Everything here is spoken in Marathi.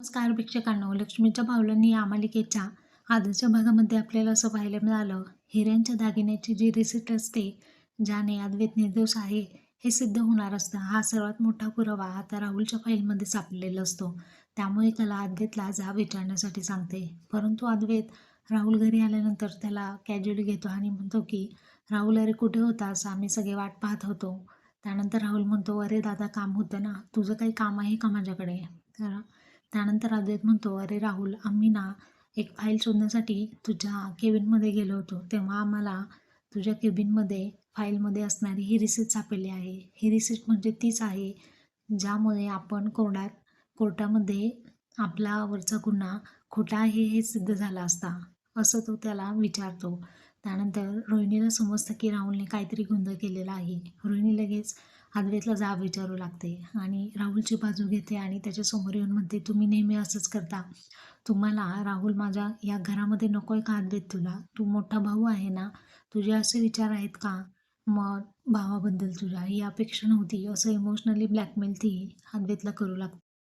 नमस्कार प्रेक्षकांनो. लक्ष्मीच्या पावलांनी या मालिकेच्या आधीच्या भागामध्ये आपल्याला असं पाहायला मिळालं. हिऱ्यांच्या दागिन्याची जी रिसिप्ट असते ज्याने अद्वैत निर्दोष आहे हे सिद्ध होणार असतं. हा सर्वात मोठा पुरावा आता राहुलच्या फाईलमध्ये सापडलेला असतो. त्यामुळे त्याला अद्वैतला जा विचारण्यासाठी सांगते. परंतु अद्वैत राहुल घरी आल्यानंतर त्याला कॅज्युअली घेतो आणि म्हणतो की राहुल अरे कुठे होतास? आम्ही सगळे वाट पाहत होतो. त्यानंतर राहुल म्हणतो अरे दादा काम होतं ना. तुझं काही काम आहे का माझ्याकडे? तर त्यानंतर अद्वैत म्हणतो अरे राहुल आम्ही ना एक फाईल शोधण्यासाठी तुझ्या केबिनमध्ये गेलो होतो. तेव्हा आम्हाला तुझ्या केबिनमध्ये फाईलमध्ये असणारी ही रिसिट सापडली आहे. ही रिसिट म्हणजे तीच आहे ज्यामुळे आपण कोर्टात कोर्टामध्ये आपला वरचा गुन्हा खोटा आहे हे सिद्ध झाला असता. असं तो त्याला विचारतो. त्यानंतर रोहिणीला समजतं की राहुलने काहीतरी गोंधळ केलेला आहे. रोहिणी लगेच अद्वैतला जाब विचारू लागते आणि राहुलची बाजू घेते आणि त्याच्यासमोर येऊन म्हणते तुम्ही नेहमी असंच करता. तुम्हाला राहुल माझ्या या घरामध्ये नको आहे का अद्वैत तुला? तू मोठा भाऊ आहे ना? तुझे असे विचार आहेत का? मग भावाबद्दल तुझ्या. ही अपेक्षा नव्हती. असं इमोशनली ब्लॅकमेल ती अद्वैतला करू लागते.